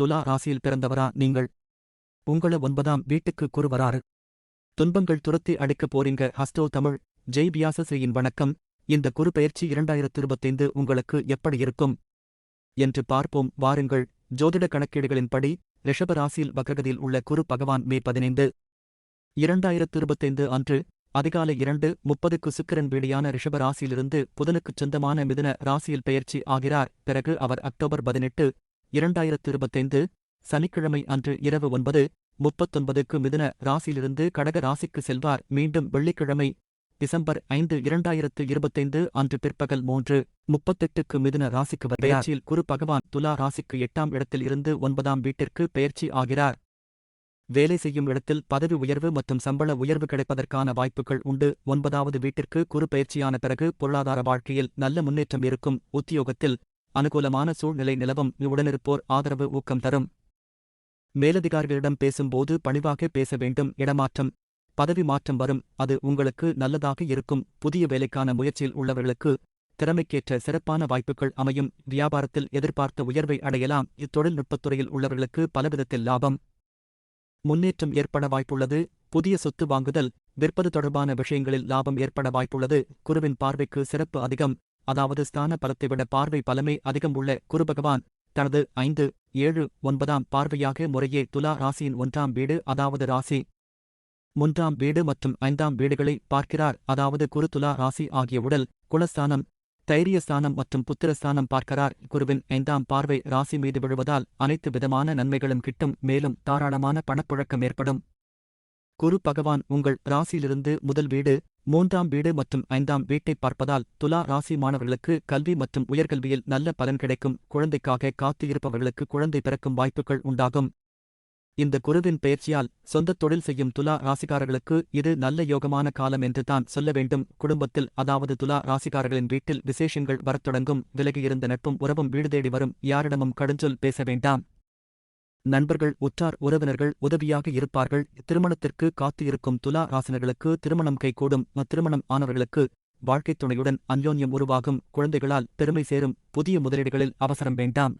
துலா ராசியில் பிறந்தவரா நீங்கள்? உங்கள ஒன்பதாம் வீட்டுக்கு குரு வராறு துன்பங்கள் துரத்தி அடிக்கப் போறீங்க ஹஸ்டோ தமிழ். ஜெய் பியாசஸ்ரீயின் வணக்கம். இந்த குரு பயிற்சி இரண்டாயிரத்து இருபத்தைந்து உங்களுக்கு எப்படி இருக்கும்? என்று பார்ப்போம் வாருங்கள். ஜோதிட கணக்கீடுகளின்படி ரிஷபராசியில் வக்ரகதியில் உள்ள குரு பகவான் மே பதினைந்து. இரண்டாயிரத்து இருபத்தைந்து அன்று அதிகாலை இரண்டு முப்பதுக்கு சுக்கிரன் வீடியான ரிஷப ராசியிலிருந்து புதனுக்குச் சொந்தமான மிதுன ராசியில் பெயர்ச்சி ஆகிறார். பிறகு அவர் அக்டோபர் பதினெட்டு இரண்டாயிரத்து இருபத்தைந்து சனிக்கிழமை அன்று இரவு ஒன்பது முப்பத்தொன்பதுக்கு மிதுன ராசியிலிருந்து கடக ராசிக்கு செல்வார். மீண்டும் வெள்ளிக்கிழமை டிசம்பர் ஐந்து இரண்டாயிரத்து இருபத்தைந்து அன்று பிற்பகல் மூன்று முப்பத்தெட்டுக்கு மிதுன ராசிக்கு வர குரு பகவான் துலா ராசிக்கு எட்டாம் இடத்தில் இருந்து ஒன்பதாம் வீட்டிற்கு பெயர்ச்சி ஆகிறார். வேலை செய்யும் இடத்தில் பதவி உயர்வு மற்றும் சம்பள உயர்வு கிடைப்பதற்கான வாய்ப்புகள் உண்டு. ஒன்பதாவது வீட்டிற்கு குறு பயிற்சியான பிறகு பொருளாதார வாழ்க்கையில் நல்ல முன்னேற்றம் இருக்கும். உத்தியோகத்தில் அனுகூலமான சூழ்நிலை நிலவும். உடனிருப்போர் ஆதரவு ஊக்கம் தரும். மேலதிகாரிகளிடம் பேசும்போது பணிவாக பேச வேண்டும். இடமாற்றம் பதவி மாற்றம் வரும். அது உங்களுக்கு நல்லதாக இருக்கும். புதிய வேலைக்கான முயற்சியில் உள்ளவர்களுக்கு திறமைக்கேற்ற சிறப்பான வாய்ப்புகள் அமையும். வியாபாரத்தில் எதிர்பார்த்த உயர்வை அடையலாம். இத்தொழில்நுட்பத்துறையில் உள்ளவர்களுக்கு பலவிதத்தில் லாபம் முன்னேற்றம் ஏற்பட வாய்ப்புள்ளது. புதிய சொத்து வாங்குதல் விற்பது தொடர்பான விஷயங்களில் லாபம் ஏற்பட வாய்ப்புள்ளது. குருவின் பார்வைக்கு சிறப்பு அதிகம். அதாவது ஸ்தான பலத்தை விட பார்வை பலமே அதிகம் உள்ள குருபகவான் தனது ஐந்து ஏழு ஒன்பதாம் பார்வையாக முறையே துலா ராசியின் ஒன்றாம் வீடு அதாவது ராசி மூன்றாம் வீடு மற்றும் ஐந்தாம் வீடுகளை பார்க்கிறார். அதாவது குரு துலா ராசி ஆகிய உடல் குலஸ்தானம் தைரியஸ்தானம் மற்றும் புத்திரஸ்தானம் பார்க்கிறார். குருவின் ஐந்தாம் பார்வை ராசி மீது விழுவதால் அனைத்து விதமான நன்மைகளும் கிட்டும். மேலும் தாராளமான பணப்புழக்கம் ஏற்படும். குரு பகவான் உங்கள் ராசியிலிருந்து முதல் வீடு மூன்றாம் வீடு மற்றும் ஐந்தாம் வீட்டை பார்ப்பதால் துலா ராசி மாணவர்களுக்கு கல்வி மற்றும் உயர்கல்வியில் நல்ல பலன் கிடைக்கும். குழந்தைக்காக காத்து இருப்பவர்களுக்கு குழந்தை பிறக்கும் வாய்ப்புகள் உண்டாகும். இந்த குருவின் பெயர்ச்சியால் சொந்த தொழில் செய்யும் துலா ராசிக்காரர்களுக்கு இது நல்ல யோகமான காலம் என்று தான் சொல்ல வேண்டும். குடும்பத்தில் அதாவது துலா ராசிக்காரர்களின் வீட்டில் விசேஷங்கள் வரத் தொடங்கும். விலகியிருந்த நட்பும் உறவும் வீடு தேடி வரும். யாரிடமும் கடுஞ்சொல் பேச வேண்டாம். நண்பர்கள் உற்றார் உறவினர்கள் உதவியாக இருப்பார்கள். திருமணத்திற்கு காத்து இருக்கும் துலா ராசினர்களுக்கு திருமணம் கைகூடும். திருமணம் ஆனவர்களுக்கு வாழ்க்கைத் துணையுடன் அந்யோன்யம் உருவாகும். குழந்தைகளால் பெருமை சேரும். புதிய முதலீடுகளில் அவசரம் வேண்டாம்.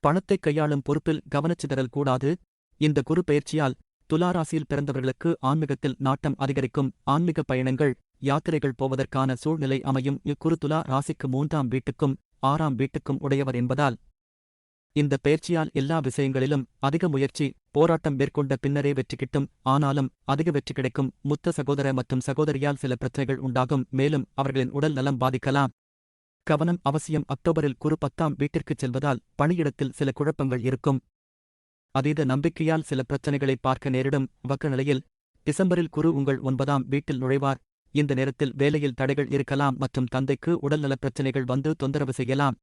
பணத்தை கையாளும் பொறுப்பில் கவனச்சிதறல் கூடாது. இந்த குரு பயிற்சியால் துலாராசியில் பிறந்தவர்களுக்கு ஆன்மீகத்தில் நாட்டம் அதிகரிக்கும். ஆன்மீக பயணங்கள் யாத்திரைகள் போவதற்கான சூழ்நிலை அமையும். இக்குரு துலா ராசிக்கு மூன்றாம் வீட்டுக்கும் ஆறாம் வீட்டுக்கும் உடையவர் என்பதால் இந்த பயிற்சியால் எல்லா விஷயங்களிலும் அதிக முயற்சி போராட்டம் மேற்கொண்ட பின்னரே வெற்றி கிட்டும். ஆனாலும் அதிக வெற்றி கிடைக்கும். முத்த சகோதர மற்றும் சகோதரியால் சில பிரச்சனைகள் உண்டாகும். மேலும் அவர்களின் உடல் நலம் பாதிக்கலாம். கவனம் அவசியம். அக்டோபரில் குறு பத்தாம் வீட்டிற்குச் செல்வதால் பணியிடத்தில் சில குழப்பங்கள் இருக்கும். அதீத நம்பிக்கையால் சில பிரச்சனைகளை பார்க்க நேரிடும். வக்க நிலையில் டிசம்பரில் குரு உங்கள் ஒன்பதாம் வீட்டில் நுழைவார். இந்த நேரத்தில் வேலையில் தடைகள் இருக்கலாம் மற்றும் தந்தைக்கு உடல்நலப் பிரச்சனைகள் வந்து தொந்தரவு செய்யலாம்.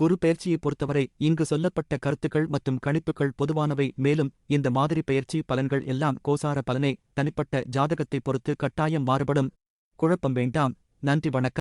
குரு பயிற்சியை பொறுத்தவரை இங்கு சொல்லப்பட்ட கருத்துக்கள் மற்றும் கணிப்புகள் பொதுவானவை. மேலும் இந்த மாதிரி பயிற்சி பலன்கள் எல்லாம் கோசார பலனை. தனிப்பட்ட ஜாதகத்தை பொறுத்து கட்டாயம் மாறுபடும். குழப்பம் வேண்டாம். நன்றி வணக்கம்.